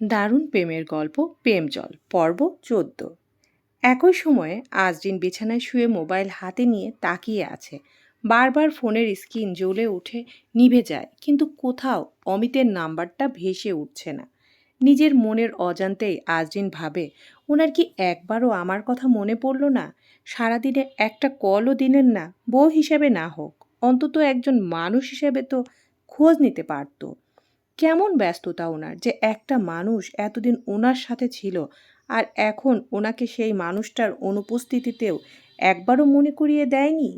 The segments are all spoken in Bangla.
দারুণ প্রেমের গল্প, প্রেম জল, পর্ব চোদ্দ। একই সময়ে আজদিন বিছানায় শুয়ে মোবাইল হাতে নিয়ে তাকিয়ে আছে। বারবার ফোনের স্ক্রিন জ্বলে উঠে নিভে যায়, কিন্তু কোথাও অমিতের নাম্বারটা ভেসে উঠছে না। নিজের মনের অজান্তেই আজদিন ভাবে, ওনার কি একবারও আমার কথা মনে পড়ল না? সারাদিনে একটা কলও দিলেন না, বউ হিসেবে না হোক। অন্তত একজন মানুষ হিসেবে তো খোঁজ নিতে পারতো। কেমন ব্যস্ততা ওনার যে একটা মানুষ এতদিন ওনার সাথে ছিল আর এখন ওনাকে সেই মানুষটার অনুপস্থিতিতেও একবারও মনে করিয়ে দেয়নি?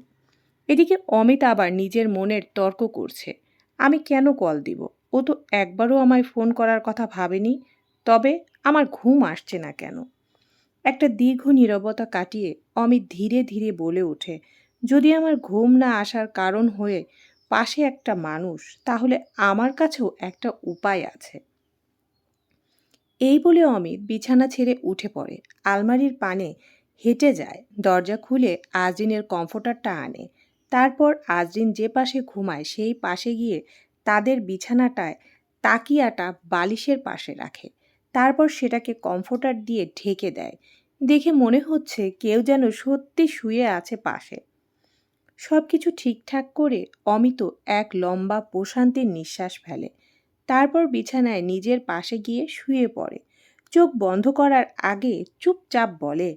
এদিকে অমিত আবার নিজের মনের তর্ক করছে। আমি কেন কল দিব? ও তো একবারও আমায় ফোন করার কথা ভাবেনি, তবে আমার ঘুম আসছে না কেন? একটা দীর্ঘ নীরবতা কাটিয়ে অমিত ধীরে ধীরে বলে ওঠে, যদি আমার ঘুম না আসার কারণ হয়ে পাশে একটা মানুষ, তাহলে আমার কাছেও একটা উপায় আছে। এই বলে অমিত বিছানা ছেড়ে উঠে পড়ে। আলমারির পানে হেঁটে যায়, দরজা খুলে আজরিনের কমফোর্টারটা আনে। তারপর আজরিন যে পাশে ঘুমায়, সেই পাশে গিয়ে তাদের বিছানাটায় তাকিয়াটা বালিশের পাশে রাখে। তারপর সেটাকে কমফোর্টার দিয়ে ঢেকে দেয়। দেখে মনে হচ্ছে কেউ যেন সত্যি শুয়ে আছে পাশে। সব কিছু ঠিকঠাক করে অমিত এক লম্বা প্রশান্তির নিঃশ্বাস ফেলে। তারপর বিছানায় নিজের পাশে গিয়ে শুয়ে পড়ে। চোখ বন্ধ করার আগে চুপচাপ বলে,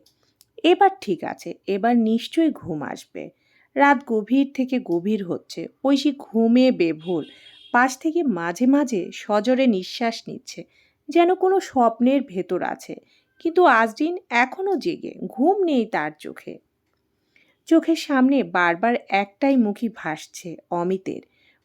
এবার ঠিক আছে, এবার নিশ্চয়ই ঘুম আসবে। রাত গভীর থেকে গভীর হচ্ছে, ঐশী ঘুমে বেভুল, পাশ থেকে মাঝে মাঝে সজরে নিঃশ্বাস নিচ্ছে, যেন কোনো স্বপ্নের ভেতর আছে। কিন্তু আজদিন এখনও জেগে, ঘুম নেই তার চোখে। চোখের সামনে বারবার একটাই মুখী ভাসছে, অমিতের।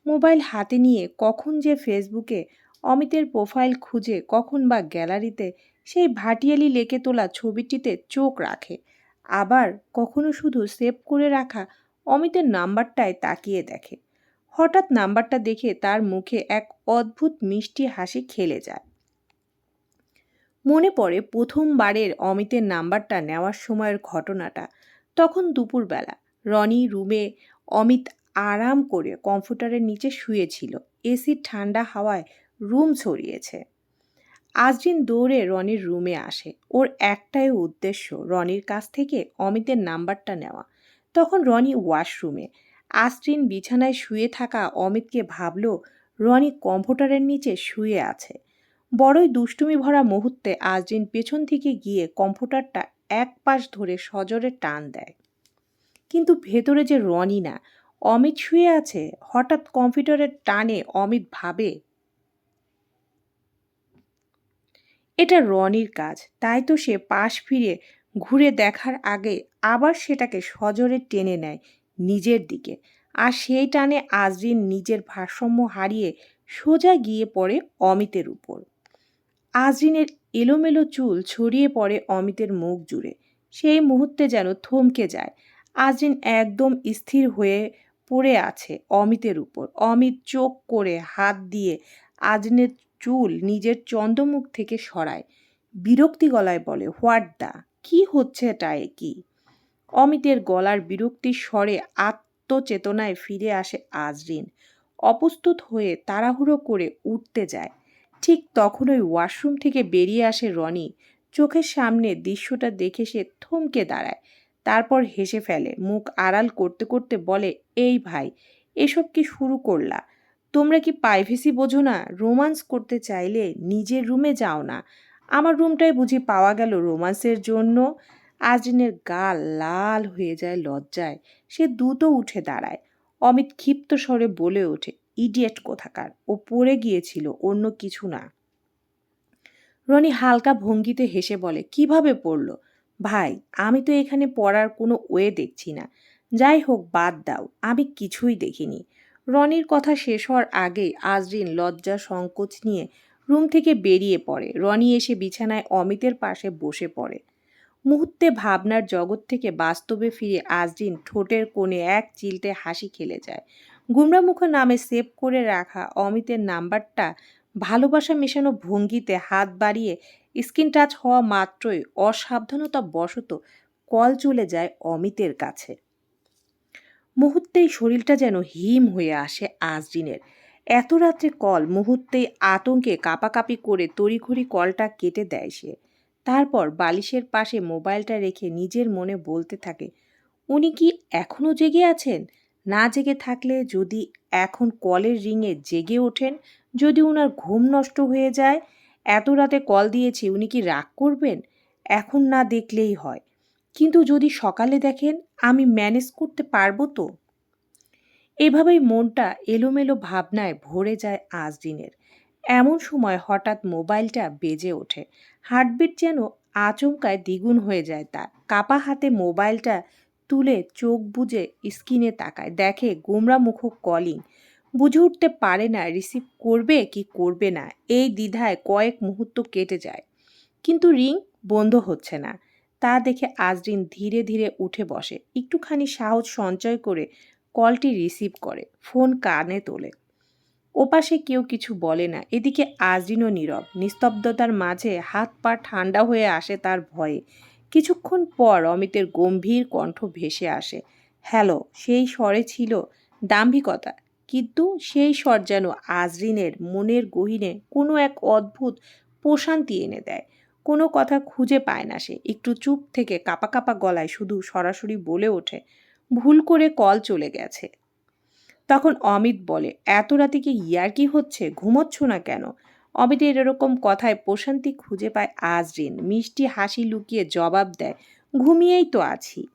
মোবাইল হাতে নিয়ে কখন যে ফেসবুকে অমিতের প্রোফাইল খুঁজে, কখন বা গ্যালারিতে সেই ভাটিয়ালি লেকে তোলা ছবিটিতে চোখ রাখে। আবার কখনো শুধু সেভ করে রাখা অমিতের নাম্বারটায় তাকিয়ে দেখে। হঠাৎ নাম্বারটা দেখে তার মুখে এক অদ্ভুত মিষ্টি হাসি খেলে যায়। মনে পড়ে প্রথমবারের অমিতের নাম্বারটা নেওয়ার সময়ের ঘটনাটা। তখন দুপুরবেলা রনি রুমে অমিত আরাম করে কম্পিউটারের নিচে শুয়েছিল। এসির ঠান্ডা হাওয়ায় রুম ছড়িয়েছে। আজদিন দৌড়ে রনির রুমে আসে। ওর একটাই উদ্দেশ্য রনির কাছ থেকে অমিতের নাম্বারটা নেওয়া। তখন রনি ওয়াশরুমে। আজরিন বিছানায় শুয়ে থাকা অমিতকে ভাবল, রনি কম্পিউটারের নিচে শুয়ে আছে। বড়ই দুষ্টুমি ভরা মুহূর্তে আজরিন পেছন থেকে গিয়ে কম্পিউটারটা এক পাশ ধরে সজোরে টান দেয়। কিন্তু ভেতরে যে রনি না, অমিত শুয়ে আছে, হঠাৎ কম্পিউটারের টানে অমিত ভাবে, এটা রনির কাজ, তাই তো সে পাশ ফিরে ঘুরে দেখার আগে আবার সেটাকে সজোরে টেনে নেয় নিজের দিকে। আর সেই টানে আজরিন নিজের ভারসাম্য হারিয়ে সোজা গিয়ে পড়ে অমিতের উপর। আজরিনের এলোমেলো চুল ছড়িয়ে পড়ে অমিতের মুখ জুড়ে। সেই মুহূর্তে যেন থমকে যায়। আজরিন একদম স্থির হয়ে পড়ে আছে অমিতের উপর। অমিত চোখ করে হাত দিয়ে আজরিনের চুল নিজের চন্দ্রমুখ থেকে সরায়। বিরক্তি গলায় বলে, হোয়াট দা? কি হচ্ছে এটায় কি অমিতের গলার বিরক্তির স্বরে আত্মচেতনায় ফিরে আসে আজরিন। অপ্রস্তুত হয়ে তাড়াহুড়ো করে উঠতে যায়। ঠিক তখনই ওয়াশরুম থেকে বেরিয়ে আসে রনি। চোখের সামনে দৃশ্যটা দেখে সে থমকে দাঁড়ায়। তারপর হেসে ফেলে, মুখ আড়াল করতে করতে বলে, এই ভাই, এসব কি শুরু করলা? তোমরা কি প্রাইভেসি বোঝো না? রোমান্স করতে চাইলে নিজের রুমে যাও না। আমার রুমটাই বুঝি পাওয়া গেল রোমান্সের জন্য। আজরিনের গাল লাল হয়ে যায় লজ্জায়। সে দ্রুত উঠে দাঁড়ায়। অমিত ক্ষিপ্ত স্বরে বলে ওঠে ইডিয়েট কোথাকার। ও পড়ে গিয়েছিল, অন্য কিছু না। রনি হালকা ভঙ্গিতে হেসে বলে, কীভাবে পড়ল? ভাই, আমি তো এখানে পড়ার কোনো ওয়ে দেখছি না। যাই হোক, বাদ দাও, আমি কিছুই দেখিনি। রনির কথা শেষ হওয়ার আগেই আজরিন লজ্জা সংকোচ নিয়ে রুম থেকে বেরিয়ে পড়ে। রনি এসে বিছানায় অমিতের পাশে বসে পড়ে। মুহূর্তে ভাবনার জগৎ থেকে বাস্তবে ফিরে আজরিন ঠোঁটের কোণে এক চিলতে হাসি খেলে যায়। গুমরামুখ নামে সেভ করে রাখা অমিতের নাম্বারটা ভালোবাসা মেশানো ভঙ্গিতে হাত বাড়িয়ে স্ক্রিন টাচ হওয়া মাত্রই অসাবধানতা বশত কল চলে যায় অমিতের কাছে। মুহূর্তেই শরীরটা যেন হিম হয়ে আসে আজরিনের। এত রাত্রে কল, মুহূর্তেই আতঙ্কে কাপাকাপি করে তড়িঘড়ি কলটা কেটে দেয় সে। তারপর বালিশের পাশে মোবাইলটা রেখে নিজের মনে বলতে থাকে, উনি কি এখনও জেগে আছেন? না জেগে থাকলে যদি এখন কলের রিংয়ে জেগে ওঠেন, যদি ওনার ঘুম নষ্ট হয়ে যায়, এত রাতে কল দিয়েছি, উনি কি রাগ করবেন? এখন না দেখলেই হয়। কিন্তু যদি সকালে দেখেন, আমি ম্যানেজ করতে পারব তো? এভাবেই মনটা এলোমেলো ভাবনায় ভরে যায় আজ দিনের। এমন সময় হঠাৎ মোবাইলটা বেজে ওঠে। হার্টবিট যেন আচমকায় দ্বিগুণ হয়ে যায় তার। কাপা হাতে মোবাইলটা তুলে চোখ বুজে স্ক্রিনে তাকায়, দেখে গোমরা মুখ কলিং। বুঝে উঠতে পারে না রিসিভ করবে কি করবে না, এই দ্বিধায় কয়েক মুহূর্ত কেটে যায়। কিন্তু রিং বন্ধ হচ্ছে না। তা দেখে আজরিন ধীরে ধীরে উঠে বসে। একটুখানি সাহস সঞ্চয় করে কলটি রিসিভ করে, ফোন কানে তোলে। ওপাশে কেউ কিছু বলে না। এদিকে আজরিনও নীরব। নিস্তব্ধতার মাঝে হাত পা ঠান্ডা হয়ে আসে তার ভয়ে। কিছুক্ষণ পর অমিতের গম্ভীর কণ্ঠ ভেসে আসে। হ্যালো, সেই স্বরে ছিল দাম্ভিকতা, কিন্তু সেই স্বর যেন আজরিনের মনের গহীনে কোনো এক অদ্ভুত প্রশান্তি এনে দেয়। কোনো কথা খুঁজে পায় না সে, একটু চুপ থেকে কাপা কাপা গলায় শুধু সরাসরি বলে ওঠে, ভুল করে কল চলে গেছে। তখন অমিত বলে, এত রাতে কি ইয়ার কি হচ্ছে? ঘুমোচ্ছ না কেন? অমিতের এরকম কথায় প্রশান্তি খুঁজে পায় আজরিন। মিষ্টি হাসি লুকিয়ে জবাব দেয়, ঘুমিয়েই তো আছি।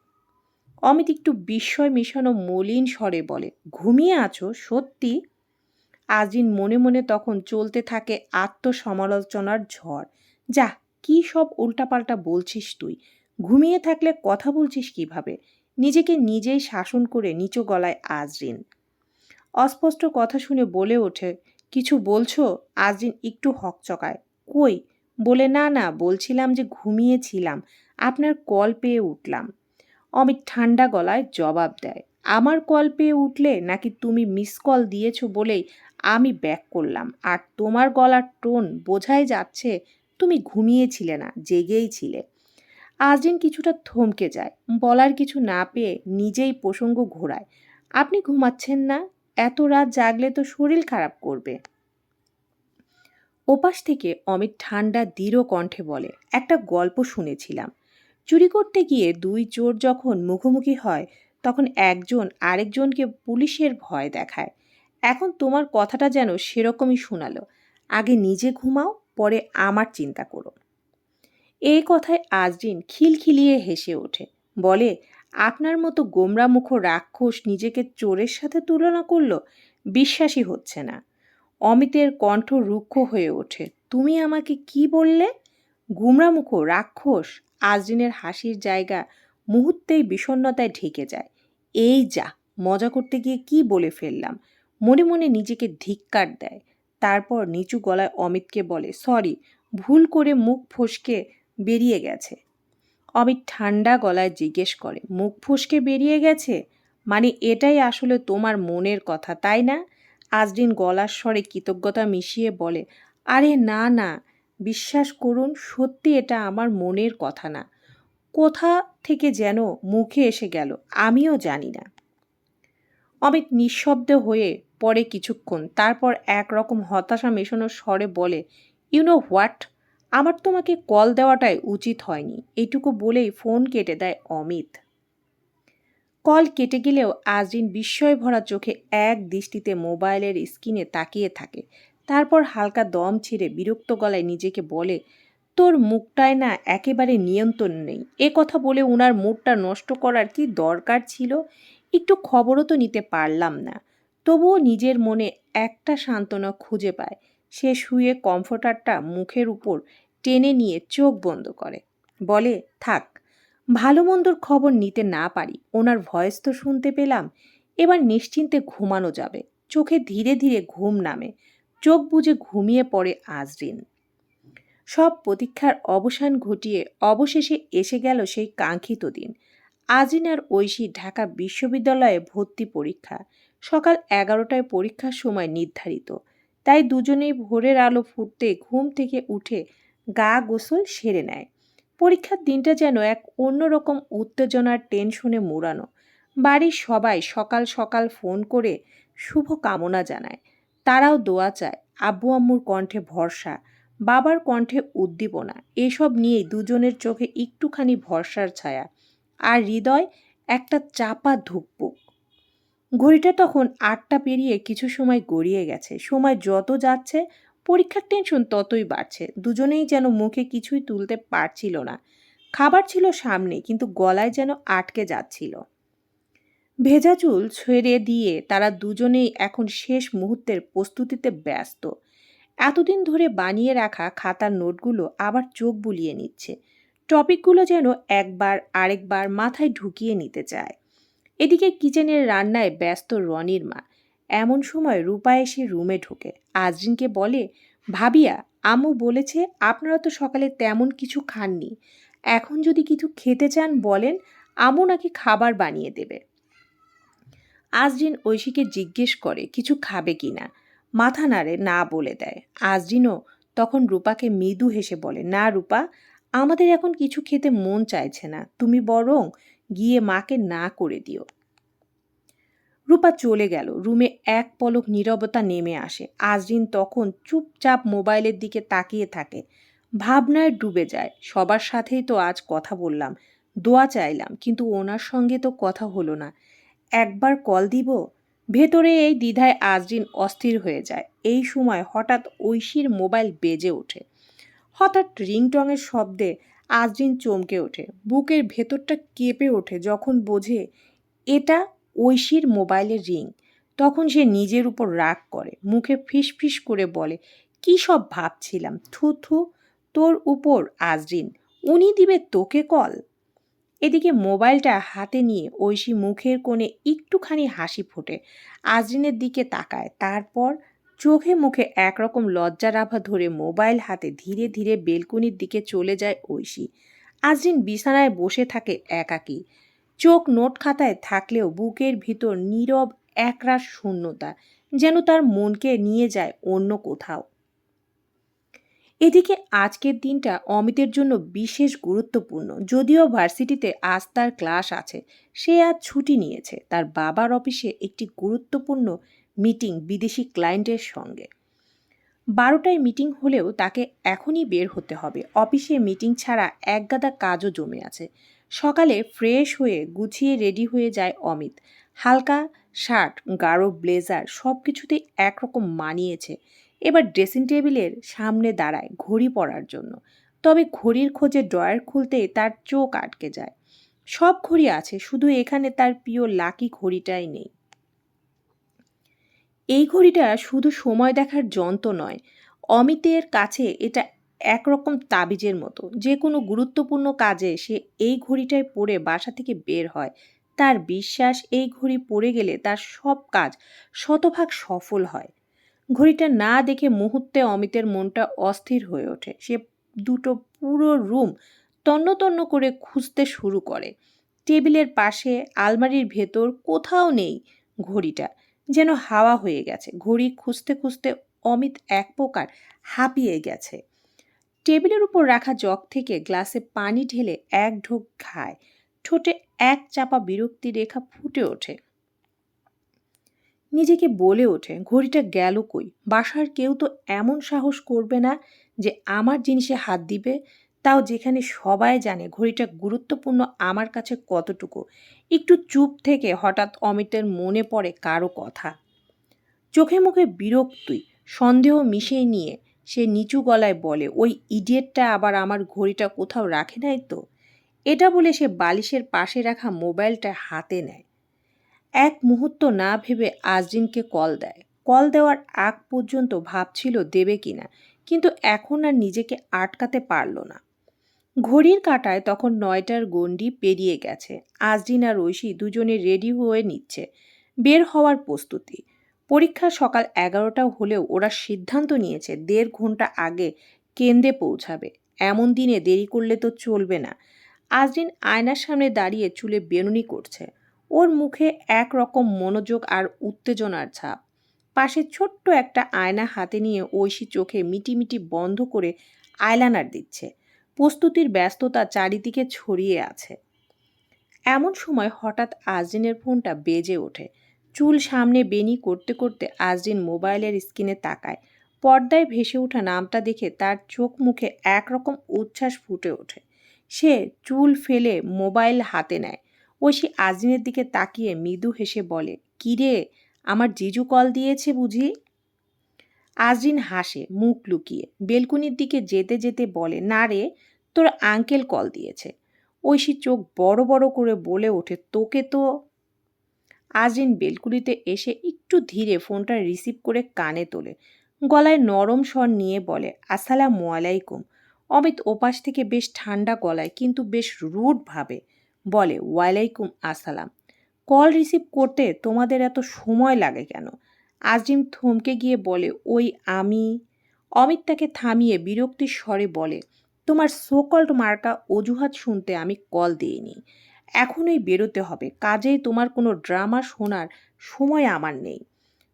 অমিত একটু বিস্ময় মিশানো মলিন স্বরে বলে, ঘুমিয়ে আছো? সত্যি? আজরিন মনে মনে তখন চলতে থাকে আত্মসমালোচনার ঝড়। যা, কি সব উল্টাপাল্টা বলছিস তুই? ঘুমিয়ে থাকলে কথা বলছিস কীভাবে? নিজেকে নিজেই শাসন করে নিচু গলায় আজরিন। অস্পষ্ট কথা শুনে বলে ওঠে কিছু বলছো? আজরিন একটু হকচকায়। কই? বলে, না না, বলছিলাম যে ঘুমিয়েছিলাম। আপনার কল পেয়ে উঠলাম। অমিত ঠান্ডা গলায় জবাব দেয়, আমার কল পেয়ে উঠলে নাকি তুমি মিস কল দিয়েছ বলেই আমি ব্যাক করলাম। আর তোমার গলার টোন বোঝাই যাচ্ছে তুমি ঘুমিয়েছিলে না, জেগেই ছিলে। আজদিন কিছুটা থমকে যায়, বলার কিছু না পেয়ে নিজেই প্রসঙ্গ ঘোরায়, আপনি ঘুমাচ্ছেন না? এত রাত জাগলে তো শরীর খারাপ করবে। ওপাশ থেকে অমিত ঠান্ডা, দৃঢ় কণ্ঠে বলে, একটা গল্প শুনেছিলাম। চুরি করতে গিয়ে দুই চোর যখন মুখোমুখি হয়, তখন একজন আরেকজনকে পুলিশের ভয় দেখায়। এখন তোমার কথাটা যেন সেরকমই শোনালো। আগে নিজে ঘুমাও, পরে আমার চিন্তা করো। এই কথায় আজরিন খিলখিলিয়ে হেসে ওঠে। বলে আপনার মতো গোমরামুখ রাক্ষস নিজেকে চোরের সাথে তুলনা করল, বিশ্বাসই হচ্ছে না। অমিতের কণ্ঠ রুক্ষ হয়ে ওঠে। তুমি আমাকে কি বললে? গুমরামুখ রাক্ষস আজরিনের হাসির জায়গা মুহূর্তেই বিষণ্নতায় ঢেকে যায়। এই যা, মজা করতে গিয়ে কি বলে ফেললাম? মনে মনে নিজেকে ধিক্কার দেয়। তারপর নিচু গলায় অমিতকে বলে, সরি, ভুল করে মুখ ফসকে বেরিয়ে গেছে। অমিত ঠান্ডা গলায় জিজ্ঞেস করে, মুখ ফুসকে বেরিয়ে গেছে? মানে এটাই আসলে তোমার মনের কথা, তাই না? আজদিন গলার স্বরে কৃতজ্ঞতা মিশিয়ে বলে, আরে না না, বিশ্বাস করুন, সত্যি এটা আমার মনের কথা না। কোথা থেকে যেন মুখে এসে গেল, আমিও জানি না। অমিত নিঃশব্দ হয়ে পরে কিছুক্ষণ, তারপর একরকম হতাশা মেশানোর স্বরে বলে ইউ নো হোয়াট আমার তোমাকে কল দেওয়াটাই উচিত হয়নি। এইটুকু বলেই ফোন কেটে দেয় অমিত। কল কেটে গেলেও আজরিন বিস্ময় ভরা চোখে এক দৃষ্টিতে মোবাইলের স্ক্রিনে তাকিয়ে থাকে। তারপর হালকা দম ছিঁড়ে বিরক্ত গলায় নিজেকে বলে, তোর মুখটায় না একেবারে নিয়ন্ত্রণ নেই। এ কথা বলে ওনার মুডটা নষ্ট করার কি দরকার ছিল? একটু খবরও তো নিতে পারলাম না। তবুও নিজের মনে একটা সান্ত্বনা খুঁজে পায়। সে শুয়ে কমফোর্টারটা মুখের উপর টেনে নিয়ে চোখ বন্ধ করে। বলে, থাক, ভালো মন্দর খবর নিতে না পারি। ওনার ভয়েস তো শুনতে পেলাম। এবার নিশ্চিন্তে ঘুমানো যাবে। চোখে ধীরে ধীরে ঘুম নামে। চোখ বুজে ঘুমিয়ে পড়ে আজরিন। সব প্রতীক্ষার অবসান ঘটিয়ে অবশেষে এসে গেল সেই কাঙ্ক্ষিত দিন। আজরিন আর ঐশী ঢাকা বিশ্ববিদ্যালয়ে ভর্তি পরীক্ষা। সকাল এগারোটায় পরীক্ষার সময় নির্ধারিত। তাই দুজনেই ভোরের আলো ফুটতে ঘুম থেকে উঠে গা গোসল সেরে নেয়। পরীক্ষার দিনটা যেন এক অন্যরকম উত্তেজনার টেনশনে মোড়ানো। বাড়ির সবাই সকাল সকাল ফোন করে শুভ কামনা জানায়। তারাও দোয়া চায়, আব্বু আম্মুর কণ্ঠে ভরসা, বাবার কণ্ঠে উদ্দীপনা, এসব নিয়েই দুজনের চোখে একটুখানি ভরসার ছায়া। আর হৃদয় একটা চাপা ধুকপুক। ঘড়িটা তখন আটটা পেরিয়ে কিছু সময় গড়িয়ে গেছে। সময় যত যাচ্ছে, পরীক্ষার টেনশন ততই বাড়ছে। দুজনেই যেন মুখে কিছুই তুলতে পারছিল না। খাবার ছিল সামনে, কিন্তু গলায় যেন আটকে যাচ্ছিল। ভেজা চুল ছেড়ে দিয়ে তারা দুজনেই এখন শেষ মুহূর্তের প্রস্তুতিতে ব্যস্ত। এতদিন ধরে বানিয়ে রাখা খাতার নোটগুলো আবার চোখ বুলিয়ে নিচ্ছে। টপিকগুলো যেন একবার আরেকবার মাথায় ঢুকিয়ে নিতে চায়। এদিকে কিচেনের রান্নায় ব্যস্ত রনির মা। এমন সময় রূপা এসে রুমে ঢোকে। আজরিনকে বলে, ভাবিয়া, আম্মু বলেছে আপনারা তো সকালে তেমন কিছু খাননি। এখন যদি কিছু খেতে চান বলেন, আম্মু নাকি খাবার বানিয়ে দেবে। আজরিন ঐশীকে জিজ্ঞেস করে, কিছু খাবে কি না? মাথা নাড়ে, না, বলে দেয়। আজরিনও তখন রূপাকে মৃদু হেসে বলে, না রূপা, আমাদের এখন কিছু খেতে মন চাইছে না। তুমি বরং গিয়ে মাকে না করে দিও। রূপা চলে গেল। রুমে এক পলক নীরবতা নেমে আসে। আজরিন তখন চুপচাপ মোবাইলের দিকে তাকিয়ে থাকে। ভাবনায় ডুবে যায়। সবার সাথেই তো আজ কথা বললাম। দোয়া চাইলাম, কিন্তু ওনার সঙ্গে তো কথা হলো না। একবার কল দিব? ভেতরে এই দ্বিধায় আজরিন অস্থির হয়ে যায়। এই সময় হঠাৎ ঐশীর মোবাইল বেজে ওঠে। হঠাৎ রিংটংয়ের শব্দে আজরিন চমকে ওঠে। বুকের ভেতরটা কেঁপে ওঠে যখন বোঝে এটা ঐশীর মোবাইলের রিং। তখন সে নিজের উপর রাগ করে, মুখে ফিস ফিস করে বলে, কী সব ভাবছিলাম? থু থু, তোর উপর, আজরিন। উনি দিবে তোকে কল? এদিকে মোবাইলটা হাতে নিয়ে ঐশী মুখের কোণে একটুখানি হাসি ফোটে। আজরিনের দিকে তাকায়, তারপর চোখে মুখে একরকম লজ্জার আভা ধরে মোবাইল হাতে ধীরে ধীরে বেলকুনির দিকে চলে যায় ঐশী। আজরিন বিছানায় বসে থাকে একাকী। চোখ নোট খাতায় থাকলেও বুকের ভিতর নীরব একরাশ শূন্যতা, যেন তার মনকে নিয়ে যায় অন্য কোথাও। এদিকে আজকের দিনটা অমিতের জন্য বিশেষ গুরুত্বপূর্ণ, যদিও ভার্সিটিতে আজ তার ক্লাস আছে। সে আজ ছুটি নিয়েছে। তার বাবার অফিসে একটি গুরুত্বপূর্ণ মিটিং বিদেশি ক্লায়েন্টের সঙ্গে। বারোটায় মিটিং হলেও তাকে এখনই বের হতে হবে। অফিসে মিটিং ছাড়া একগাদা কাজও জমে আছে। সকালে ফ্রেশ হয়ে গুছিয়ে রেডি হয়ে যায় অমিত। হালকা শার্ট, গাঢ় ব্লেজার সব কিছুতেই একরকম মানিয়েছে। এবার ড্রেসিং টেবিলের সামনে দাঁড়ায় ঘড়ি পরার জন্য। তবে ঘড়ির খোঁজে ড্রয়ার খুলতেই তার চোখ আটকে যায়। সব ঘড়ি আছে, শুধু এখানে তার প্রিয় লাকি ঘড়িটাই নেই। এই ঘড়িটা শুধু সময় দেখার যন্ত্র নয়, অমিতের কাছে এটা একরকম তাবিজের মতো। যে কোনো গুরুত্বপূর্ণ কাজে সে এই ঘড়িটায় পরে বাসা থেকে বের হয়। তার বিশ্বাস, এই ঘড়ি পড়ে গেলে তার সব কাজ শতভাগ সফল হয়। ঘড়িটা না দেখে মুহূর্তে অমিতের মনটা অস্থির হয়ে ওঠে। সে দুটো পুরো রুম তন্ন তন্ন করে খুঁজতে শুরু করে। টেবিলের পাশে, আলমারির ভেতর কোথাও নেই ঘড়িটা। যেন হাওয়া হয়ে গেছে। ঘড়ি খুঁজতে খুঁজতে অমিত এক প্রকার হাঁপিয়ে গেছে। টেবিলের উপর রাখা জগ থেকে গ্লাসে পানি ঢেলে এক ঢোক খায়। ঠোঁটে এক চাপা বিরক্তি রেখা ফুটে ওঠে। নিজেকে বলে ওঠে, ঘড়িটা গেল কই? বাসার কেউ তো এমন সাহস করবে না যে আমার জিনিসে হাত দিবে? তাও যেখানে সবাই জানে ঘড়িটা গুরুত্বপূর্ণ আমার কাছে কতটুকু, একটু চুপ থেকে হঠাৎ অমিতের মনে পড়ে কারও কথা। চোখে মুখে বিরক্তই, সন্দেহ মিশিয়ে নিয়ে সে নিচু গলায় বলে, ওই ইডিয়েটটা আবার আমার ঘড়িটা কোথাও রাখে নাই তো? এটা বলে সে বালিশের পাশে রাখা মোবাইলটা হাতে নেয়। এক মুহূর্ত না ভেবে আজরিনকে কল দেয়। কল দেওয়ার আগ পর্যন্ত ভাবছিল দেবে কিনা, কিন্তু এখন আর নিজেকে আটকাতে পারল না। ঘড়ির কাটায় তখন নয়টার গণ্ডি পেরিয়ে গেছে। আজরিন আর ঐশী দুজনে রেডি হয়ে নিচ্ছে। বের হওয়ার প্রস্তুতি। পরীক্ষা সকাল এগারোটা হলেও ওরা সিদ্ধান্ত নিয়েছে দেড় ঘণ্টা আগে কেন্দ্রে পৌঁছাবে। এমন দিনে দেরি করলে তো চলবে না। আজরিন আয়নার সামনে দাঁড়িয়ে চুলে বেনুনি করছে। ওর মুখে এক রকম মনোযোগ আর উত্তেজনার ছাপ। পাশে ছোট্ট একটা আয়না হাতে নিয়ে ঐশী চোখে মিটিমিটি বন্ধ করে আয়লানার দিচ্ছে। প্রস্তুতির ব্যস্ততা চারিদিকে ছড়িয়ে আছে। এমন সময় হঠাৎ আজরিনের ফোনটা বেজে ওঠে। চুল সামনে বেনি করতে করতে আজরিন মোবাইলের স্ক্রিনে তাকায়। পর্দায় ভেসে ওঠা নামটা দেখে তার চোখ মুখে একরকম উচ্ছ্বাস ফুটে ওঠে। সে চুল ফেলে মোবাইল হাতে নেয়। ঐশী আজরিনের দিকে তাকিয়ে মৃদু হেসে বলে, কিরে, আমার জিজু কল দিয়েছে বুঝি? আজরিন হাসে, মুখ লুকিয়ে। বেলকুনির দিকে যেতে যেতে বলে, না রে, তোর আঙ্কেল কল দিয়েছে। ঐশী চোখ বড় বড় করে বলে ওঠে, তোকে তো আজরিন বেলকুনিতে এসে একটু ধীরে ফোনটা রিসিভ করে কানে তোলে। গলায় নরম স্বর নিয়ে বলে, আসসালামু আলাইকুম। অমিত ওপাশ থেকে বেশ ঠান্ডা গলায়, কিন্তু বেশ রুড ভাবে বলে, ওয়ালাইকুম আসসালাম। কল রিসিভ করতে তোমাদের এত সময় লাগে কেন? আজিম থমকে গিয়ে বলে, ওই আমি অমিত তাকে থামিয়ে বিরক্তির স্বরে বলে, তোমার সোকল্ড মার্কা অজুহাত শুনতে আমি কল দিইনি। এখনই বেরোতে হবে। কাজেই তোমার কোনো ড্রামা শোনার সময় আমার নেই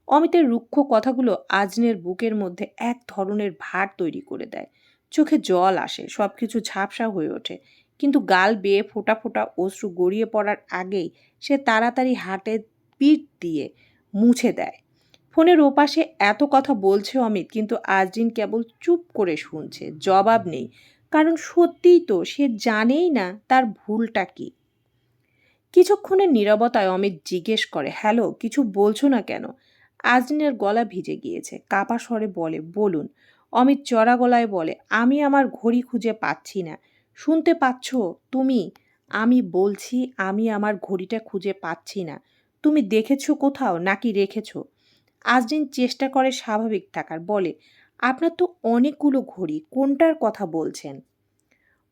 অমিতের রুক্ষ কথাগুলো আজনের বুকের মধ্যে এক ধরনের ভার তৈরি করে দেয়। চোখে জল আসে সব কিছু ঝাপসা হয়ে ওঠে। কিন্তু গাল বেয়ে ফোটা ফোটা অশ্রু গড়িয়ে পড়ার আগেই সে তাড়াতাড়ি হাটে পিঠ দিয়ে মুছে দেয়। ফোনের ওপাশে এত কথা বলছে অমিত, কিন্তু আজরিন কেবল চুপ করে শুনছে, জবাব নেই। কারণ সত্যিই তো সে জানেই না তার ভুলটা কি। কিছুক্ষণের নীরবতায় অমিত জিজ্ঞেস করে, হ্যালো, কিছু বলছো না কেন? আজরিনের গলা ভিজে গিয়েছে, কাপা স্বরে বলে, বলুন। অমিত চড়া গলায় বলে, আমি আমার ঘড়ি খুঁজে পাচ্ছি না। শুনতে পাচ্ছ তুমি? আমি বলছি আমি আমার ঘড়িটা খুঁজে পাচ্ছি না। তুমি দেখেছ কোথাও নাকি রেখেছো? আজদিন চেষ্টা করে স্বাভাবিক থাকার। বলে, আপনার তো অনেকগুলো ঘড়ি, কোনটার কথা বলছেন?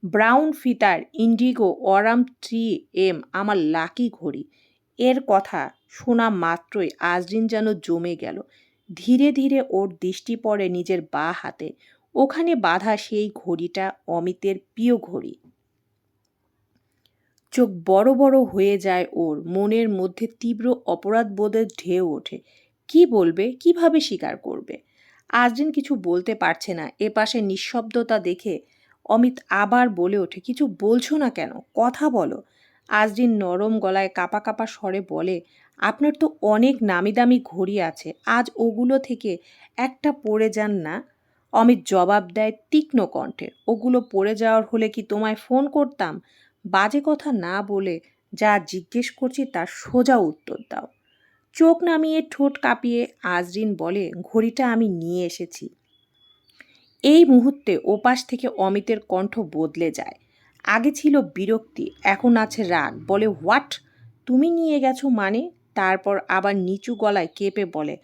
ব্রাউন ফিতার, ইন্ডিগো, অরাম থ্রি এম, আমার লাকি ঘড়ি। এর কথা শোনা মাত্রই আজরিন যেন জমে গেল। ধীরে ধীরে ওর দৃষ্টি পড়ে নিজের বা হাতে। ওখানে বাঁধা সেই ঘড়িটা অমিতের প্রিয় ঘড়ি। চোখ বড় বড় হয়ে যায় ওর। মনের মধ্যে তীব্র অপরাধবোধের ঢেউ ওঠে। কি বলবে, কীভাবে স্বীকার করবে? আজদিন কিছু বলতে পারছে না। এ পাশে নিঃশব্দতা দেখে অমিত আবার বলে ওঠে, কিছু বলছো না কেন? কথা বলো। আজদিন নরম গলায় কাপা কাপা স্বরে বলে, আপনার তো অনেক নামি দামি ঘড়ি আছে, আজ ওগুলো থেকে একটা পড়ে যান না? অমিত জবাব দেয় তীক্ষ্ণ কণ্ঠে, ওগুলো পড়ে যাওয়ার হলে কি তোমায় ফোন করতাম? বাজে কথা না বলে যা জিজ্ঞেস করছি তার সোজা উত্তর দাও। চোখ নামিয়ে ঠোঁট কাঁপিয়ে আজরিন বলে, ঘড়িটা আমি নিয়ে এসেছি। এই মুহূর্তে ওপাশ থেকে অমিতের কণ্ঠ বদলে যায়। আগে ছিল বিরক্তি, এখন আছে রাগ। বলে, হোয়াট? তুমি নিয়ে গেছো মানে? তারপর আবার নিচু গলায় কেঁপে বলে,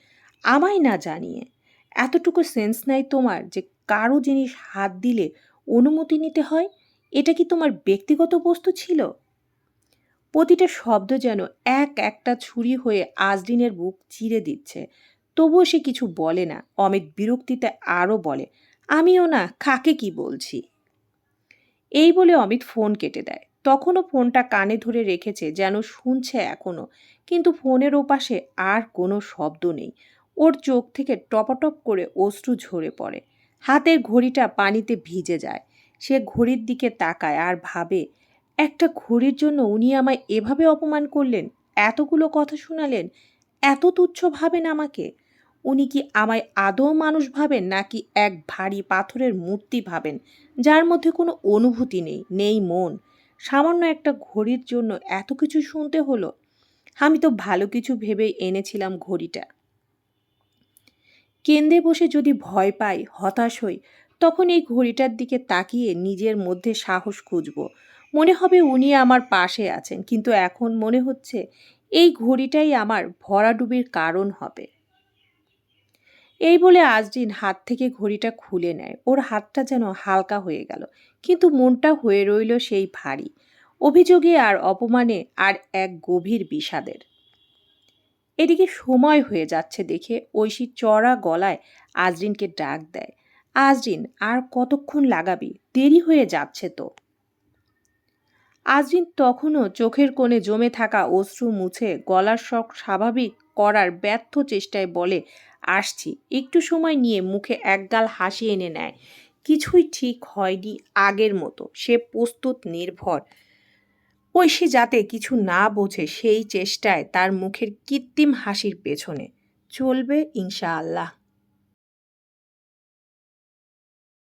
আমায় না জানিয়ে। এতটুকু সেন্স নাই তোমার যে কারও জিনিস হাত দিলে অনুমতি নিতে হয়? এটা কি তোমার ব্যক্তিগত বস্তু ছিল? প্রতিটা শব্দ যেন এক একটা ছুরি হয়ে আজদিনের বুক চিরে দিচ্ছে। তবুও সে কিছু বলে না। অমিত বিরক্তিতে আরও বলে, আমিও না খাকে কি বলছি? এই বলে অমিত ফোন কেটে দেয়। তখনও ফোনটা কানে ধরে রেখেছে, যেন শুনছে এখনও। কিন্তু ফোনের ওপাশে আর কোনো শব্দ নেই। ওর চোখ থেকে টপাটপ করে অশ্রু ঝরে পড়ে। হাতের ঘড়িটা পানিতে ভিজে যায়। সে ঘড়ির দিকে তাকায় আর ভাবে একটা ঘড়ির জন্য উনি আমায় এভাবে অপমান করলেন, এতগুলো কথা শোনালেন, এত তুচ্ছ ভাবেন আমাকে। উনি কি আমায় আদৌ মানুষ ভাবেন নাকি এক ভারী পাথরের মূর্তি ভাবেন, যার মধ্যে কোনো অনুভূতি নেই নেই মন? সামান্য একটা ঘড়ির জন্য এত কিছু শুনতে হলো। আমি তো ভালো কিছু ভেবেই এনেছিলাম ঘড়িটা। কেন্দ্রে বসে যদি ভয় পাই, হতাশ হই, তখন এই ঘড়িটার দিকে তাকিয়ে নিজের মধ্যে সাহস খুঁজব। মনে হবে উনি আমার পাশে আছেন, কিন্তু এখন মনে হচ্ছে এই ঘড়িটাই আমার ভরাডুবির কারণ হবে। এই বলে আজদিন হাত থেকে ঘড়িটা খুলে নেয়। ওর হাতটা যেন হালকা হয়ে গেল, কিন্তু মনটা হয়ে রইল সেই ভারী। অভিযোগে আর অপমানে আর এক গভীর বিষাদের। এদিকে সময় হয়ে যাচ্ছে দেখে ঐশী চড়া গলায় আজরিনকে ডাক দেয়। আজরিন আর কতক্ষণ লাগাবি? দেরি হয়ে যাচ্ছে তো। আজরিন তখনও চোখের কোণে জমে থাকা অশ্রু মুছে গলার শখ স্বাভাবিক করার ব্যর্থ চেষ্টায় বলে, আসছি। একটু সময় নিয়ে মুখে একগাল হাসি এনে নেয়। কিছুই ঠিক হয়নি আগের মতো। সে প্রস্তুত, নির্ভর। ঐশী যাতে কিছু না বোঝে সেই চেষ্টায় তার মুখের কৃত্রিম হাসির পেছনে। চলবে ইনশাআল্লাহ।